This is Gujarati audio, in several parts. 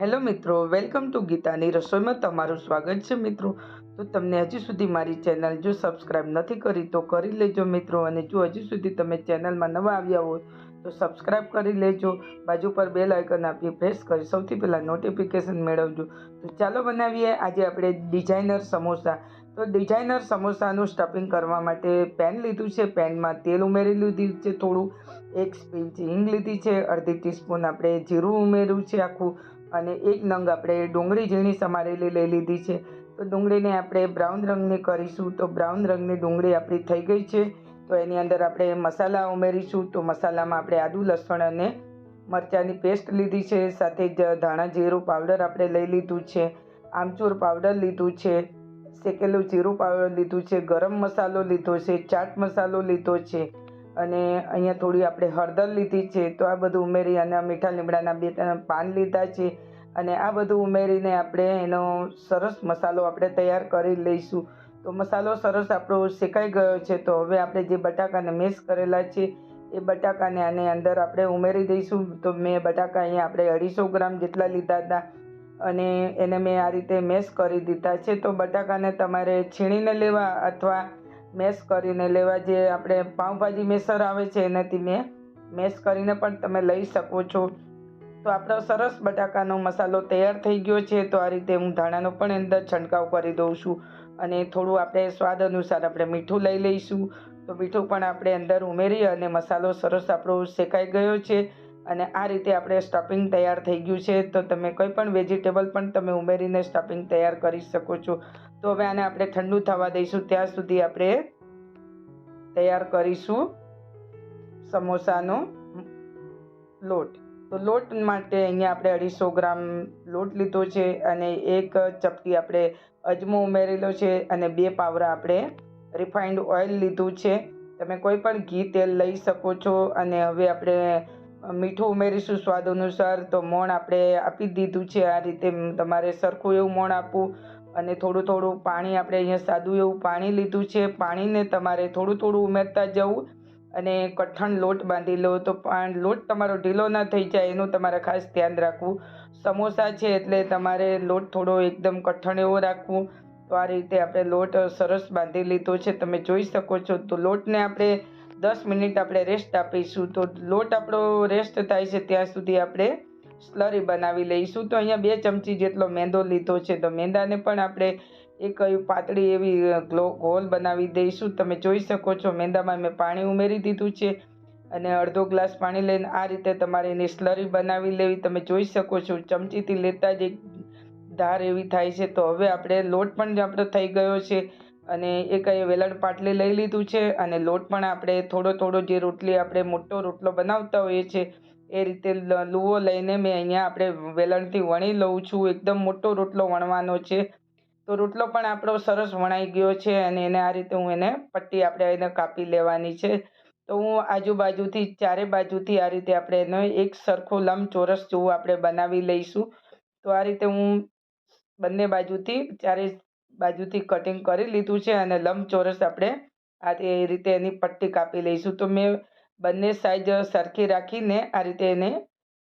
હેલો મિત્રો, વેલકમ ટુ ગીતાની રસોઈમાં તમારું સ્વાગત છે મિત્રો. તો તમને હજી સુધી મારી ચેનલ જો સબસ્ક્રાઈબ નથી કરી તો કરી લેજો મિત્રો અને જો હજી સુધી તમે ચેનલમાં નવા આવ્યા હોય તો સબસ્ક્રાઈબ કરી લેજો. બાજુ પર બેલ આઇકન આપી પ્રેસ કરી સૌથી પહેલાં નોટિફિકેશન મેળવજો. તો ચાલો બનાવીએ આજે આપણે ડિઝાઇનર સમોસા. તો ડિઝાઇનર સમોસાનું સ્ટફિંગ કરવા માટે પેન લીધું છે. પેનમાં તેલ ઉમેરી લીધું છે થોડું. એક સ્પીચ હિંગ લીધી છે. અડધી ટીસ્પૂન આપણે જીરું ઉમેર્યું છે આખું. અને એક નંગ આપણે ડુંગળી ઝીણી સમારેલી લઈ લીધી છે. તો ડુંગળીને આપણે બ્રાઉન રંગની કરીશું. તો બ્રાઉન રંગની ડુંગળી આપણી થઈ ગઈ છે. તો એની અંદર આપણે મસાલા ઉમેરીશું. તો મસાલામાં આપણે આદુ, લસણ અને મરચાંની પેસ્ટ લીધી છે. સાથે જ ધાણા જીરું પાવડર આપણે લઈ લીધું છે. આમચૂર પાવડર લીધું છે. શેકેલું જીરું પાવડર લીધું છે. ગરમ મસાલો લીધો છે. ચાટ મસાલો લીધો છે. અને અહીંયા થોડી આપણે હળદર લીધી છે. તો આ બધું ઉમેરી અને મીઠા લીમડાના બે ત્રણ પાન લીધા છે. અને આ બધું ઉમેરીને આપણે એનો સરસ મસાલો આપણે તૈયાર કરી લઈશું. તો મસાલો સરસ આપણો શેકાઈ ગયો છે, તો હવે આપણે જે બટાકાને મેશ કરેલા છે, એ બટાકાને આને અંદર આપણે ઉમેરી દઈશું. તો મેં બટાકા અહીંયા આપણે અઢીસો ગ્રામ જેટલા લીધા હતા અને એને મેં આ રીતે મેશ કરી દીધા છે. તો બટાકાને તમારે છીણીને લેવા અથવા મેશ કરીને લેવા જે આપણે પાઉંભાજી મેસર આવે છે, એનાથી મેં મેશ કરીને પણ તમે લઈ શકો છો. તો આપણો સરસ બટાકાનો મસાલો તૈયાર થઈ ગયો છે, તો આ રીતે હું ધાણાનો પણ અંદર છંટકાવ કરી દઉં છું. અને થોડું આપણે સ્વાદ અનુસાર આપણે મીઠું લઈ લઈશું. તો મીઠું પણ આપણે અંદર ઉમેરી અને મસાલો સરસ આપણો શેકાઈ ગયો છે. અને આ રીતે આપણે સ્ટફિંગ તૈયાર થઈ ગયું છે. તો તમે કોઈ પણ વેજીટેબલ પણ તમે ઉમેરીને સ્ટફિંગ તૈયાર કરી શકો છો. તો હવે આને આપણે ઠંડુ થવા દઈશું. ત્યાં સુધી આપણે તૈયાર કરીશું સમોસાનો લોટ. તો લોટ માટે અહીંયા આપણે અઢીસો ગ્રામ લોટ લીધો છે અને એક ચપટી આપણે અજમો ઉમેરેલો છે અને બે પાવરા આપણે રિફાઇન્ડ ઓઇલ લીધું છે. તમે કોઈ પણ ઘી તેલ લઈ શકો છો અને હવે આપણે મીઠું ઉમેરીશું સ્વાદ અનુસાર તો મોણ આપણે આપી દીધું છે. આ રીતે તમારે સરખું એવું મોણ આપવું અને થોડું થોડું પાણી આપણે અહીંયા સાદું એવું પાણી લીધું છે. પાણીને તમારે થોડું થોડું ઉમેરતા જવું અને કઠણ લોટ બાંધી લો તો લોટ તમારો ઢીલો ન થઈ જાય, એનું તમારે ખાસ ધ્યાન રાખવું. સમોસા છે એટલે તમારે લોટ થોડો એકદમ કઠણ એવો રાખવું. તો આ રીતે આપણે લોટ સરસ બાંધી લીધો છે, તમે જોઈ શકો છો. તો લોટને આપણે દસ મિનિટ આપણે રેસ્ટ આપીશું. તો લોટ આપણો રેસ્ટ થાય છે ત્યાં સુધી આપણે સ્લરી બનાવી લઈશું. તો અહીંયા બે ચમચી જેટલો મેંદો લીધો છે. તો મેંદાને પણ આપણે એક પાતળી એવી ગ્લો બનાવી દઈશું. તમે જોઈ શકો છો, મેંદામાં મેં પાણી ઉમેરી દીધું છે અને અડધો ગ્લાસ પાણી લઈને આ રીતે તમારે એની સ્લરી બનાવી લેવી. તમે જોઈ શકો છો, ચમચીથી લેતા જ એક ધાર એવી થાય છે. તો હવે આપણે લોટ પણ આપણો થઈ ગયો છે અને એક વેલણ પાટલી લઈ લીધું છે અને લોટ પણ આપણે થોડો થોડો જે રોટલી આપણે મોટો રોટલો બનાવતા હોઈએ છીએ એ રીતે લુઓ લઈને મેં અહીંયા આપણે વેલણથી વણી લઉં છું. એકદમ મોટો રોટલો વણવાનો છે. તો રોટલો પણ આપણો સરસ વણાઈ ગયો છે અને એને આ રીતે હું એને પટ્ટી આપણે એને કાપી લેવાની છે. તો હું આજુબાજુથી, ચારે બાજુથી આ રીતે આપણે એનો એક સરખો લંબચોરસ જેવું આપણે બનાવી લઈશું. તો આ રીતે હું બંને બાજુથી, ચારે બાજુથી કટિંગ કરી લીધું છે અને લંબચોરસ આપણે આ રીતે એની પટ્ટી કાપી લઈશું. તો મેં બંને સાઈઝ સરખી રાખીને આ રીતે એને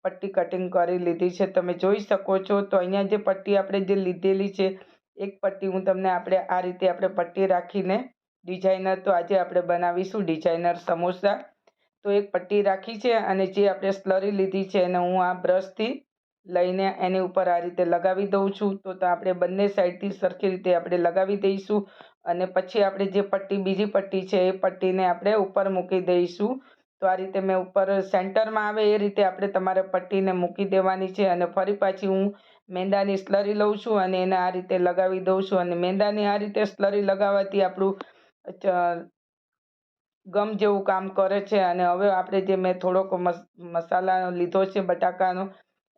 પટ્ટી કટિંગ કરી લીધી છે. તમે જોઈ શકો છો, તો અહીંયા જે પટ્ટી આપણે જે લીધેલી છે એક પટ્ટી હું તમને આપણે આ રીતે આપણે પટ્ટી રાખીને ડિઝાઇનર તો આજે આપણે બનાવીશું ડિઝાઇનર સમોસા. તો એક પટ્ટી રાખી છે અને જે આપણે સ્લરી લીધી છે એને હું આ બ્રશથી લઈને એની ઉપર આ રીતે લગાવી દઉં છું. તો આપણે બંને સાઈડથી સરખી રીતે આપણે લગાવી દઈશું અને પછી આપણે જે પટ્ટી, બીજી પટ્ટી છે એ પટ્ટીને આપણે ઉપર મૂકી દઈશું. તો આ રીતે મેં ઉપર સેન્ટરમાં આવે એ રીતે આપણે તમારે પટ્ટીને મૂકી દેવાની છે અને ફરી પાછી હું મેંદાની સ્લરી લઉં છું અને એને આ રીતે લગાવી દઉં છું અને મેંદાની આ રીતે સ્લરી લગાવવાથી આપણું ગમ જેવું કામ કરે છે અને હવે આપણે જે મેં થોડોક મસાલા લીધો છે, બટાકાનો,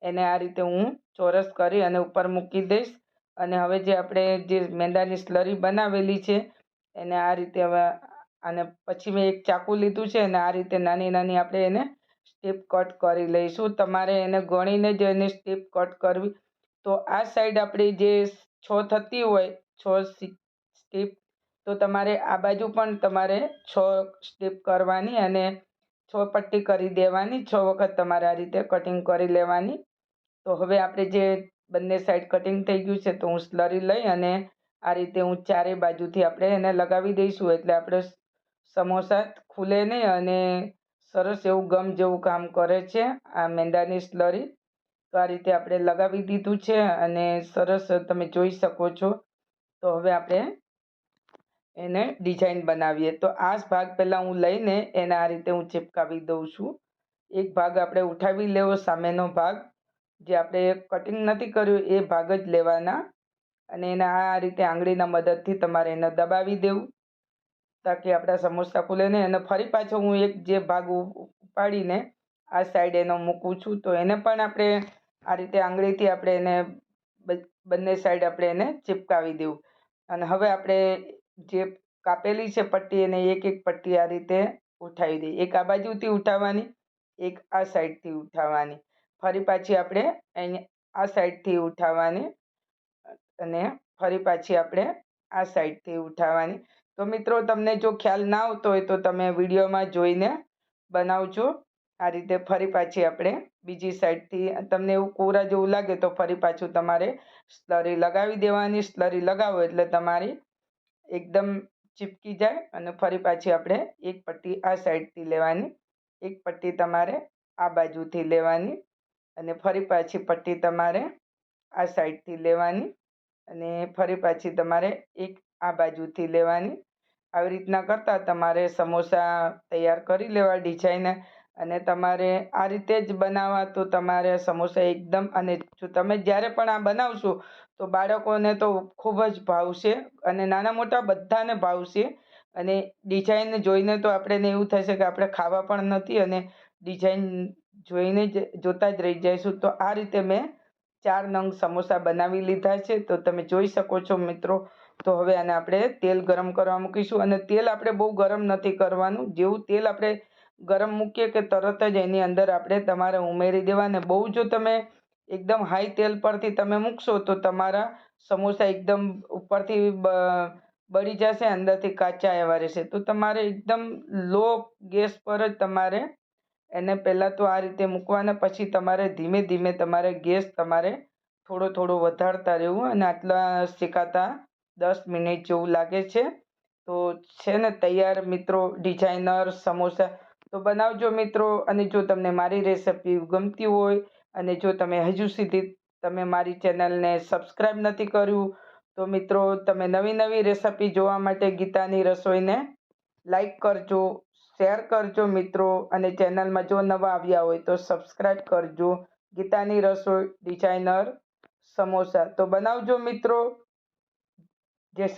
એને આ રીતે હું ચોરસ કરી અને ઉપર મૂકી દઈશ. અને હવે જે આપણે જે મેંદાની સ્લરી બનાવેલી છે, એને આ રીતે હવે અને પછી મેં એક ચાકુ લીધું છે અને આ રીતે નાની નાની આપણે એને સ્ટીપ કટ કરી લઈશું. તમારે એને ગણીને જ એને સ્ટીપ કટ કરવી તો આ સાઈડ આપણી જે છ થતી હોય, છ સ્ટીપ તો તમારે આ બાજુ પણ તમારે છ સ્ટીપ કરવાની અને છ પટ્ટી કરી દેવાની, છ વખત તમારે આ રીતે કટિંગ કરી લેવાની. તો હવે આપણે જે બંને સાઈડ કટિંગ થઈ ગયું છે, તો હું સ્લરી લઈ અને આ રીતે હું ચારે બાજુથી આપણે એને લગાવી દઈશું, એટલે આપણે સમોસા ખુલે નહીં અને સરસ એવું ગમ જેવું કામ કરે છે આ મેંદાની સ્લરી તો આ રીતે આપણે લગાવી દીધું છે અને સરસ તમે જોઈ શકો છો. તો હવે આપણે એને ડિઝાઇન બનાવીએ. તો આ ભાગ પહેલાં હું લઈને એને આ રીતે હું ચિપકાવી દઉં છું. એક ભાગ આપણે ઉઠાવી લેવો, સામેનો ભાગ. જે આપણે કટિંગ નથી કર્યું એ ભાગ જ લેવાના. અને એને આ રીતે આંગળીના મદદથી તમારે એને દબાવી દેવું. તાકી આપણા સમોસા ખુલે ને. અને ફરી પાછો હું એક જે ભાગ ઉપાડીને આ સાઈડ એનો મૂકું છું. તો એને પણ આપણે આ રીતે આંગળીથી આપણે એને બંને સાઈડ આપણે એને ચિપકાવી દેવું. અને હવે આપણે જે કાપેલી છે પટ્ટી એને એક એક પટ્ટી આ રીતે ઉઠાવી દઈએ. એક આ બાજુથી ઉઠાવવાની, એક આ સાઈડથી ઉઠાવવાની. ફરી પાછી આપણે અહીંયા આ સાઈડથી ઉઠાવવાની અને ફરી પાછી આપણે આ સાઈડથી ઉઠાવવાની. તો મિત્રો, તમને જો ખ્યાલ ના આવતો હોય તો તમે વિડીયોમાં જોઈને બનાવજો. આ રીતે ફરી પાછી આપણે બીજી સાઈડથી તમને એવું કોરા જેવું લાગે તો ફરી પાછું તમારે સ્લરી લગાવી દેવાની. સ્લરી લગાવો એટલે તમારી એકદમ ચીપકી જાય અને ફરી પાછી આપણે એક પટ્ટી આ સાઈડથી લેવાની. એક પટ્ટી તમારે આ બાજુથી લેવાની અને ફરી પાછી પટ્ટી તમારે આ સાઈડથી લેવાની અને ફરી પાછી તમારે એક આ બાજુથી લેવાની. આવી રીતના કરતાં તમારે સમોસા તૈયાર કરી લેવા, ડિઝાઇન અને તમારે આ રીતે જ બનાવવા તો તમારે સમોસા એકદમ અને તમે જ્યારે પણ આ બનાવશો, તો બાળકોને તો ખૂબ જ ભાવશે અને નાના મોટા બધાને ભાવશે. અને ડિઝાઇન જોઈને તો આપણને એવું થશે કે આપણે ખાવા પણ નથી અને ડિઝાઇન જોઈને જ જોતા જ રહી જઈશું. તો આ રીતે મેં ચાર નંગ સમોસા બનાવી લીધા છે. તો તમે જોઈ શકો છો મિત્રો, તો હવે આને આપણે તેલ ગરમ કરવા મૂકીશું અને તેલ આપણે બહુ ગરમ નથી કરવાનું. જેવું તેલ આપણે ગરમ મૂકીએ કે તરત જ એની અંદર આપણે તમારે ઉમેરી દેવાને બહુ જો તમે એકદમ હાઈ તેલ પરથી તમે મૂકશો તો તમારા સમોસા એકદમ ઉપરથી બળી જશે, અંદરથી કાચા એવા રહેશે. તો તમારે એકદમ લો ગેસ પર જ તમારે એને પહેલાં તો આ રીતે મૂકવાના, પછી તમારે ધીમે ધીમે તમારે ગેસ તમારે થોડો થોડો વધારતા રહેવું અને આટલા શેકાતા દસ મિનિટ જેવું લાગે છે. તો છે ને તૈયાર મિત્રો ડિઝાઇનર સમોસા તો બનાવજો મિત્રો, અને જો તમને મારી રેસિપી ગમતી હોય, અને જો તમે હજુ સુધી તમે મારી ચેનલને સબસ્ક્રાઈબ નથી કર્યું, તો મિત્રો તમે નવી નવી રેસિપી જોવા માટે ગીતાની રસોઈને લાઈક કરજો શેર કરજો મિત્રો, અને ચેનલમાં જો નવા આવ્યા હોય તો સબસ્ક્રાઈબ કરજો. ગીતાની રસોઈ ડિઝાઇનર સમોસા. તો બનાવજો મિત્રો. શ્રી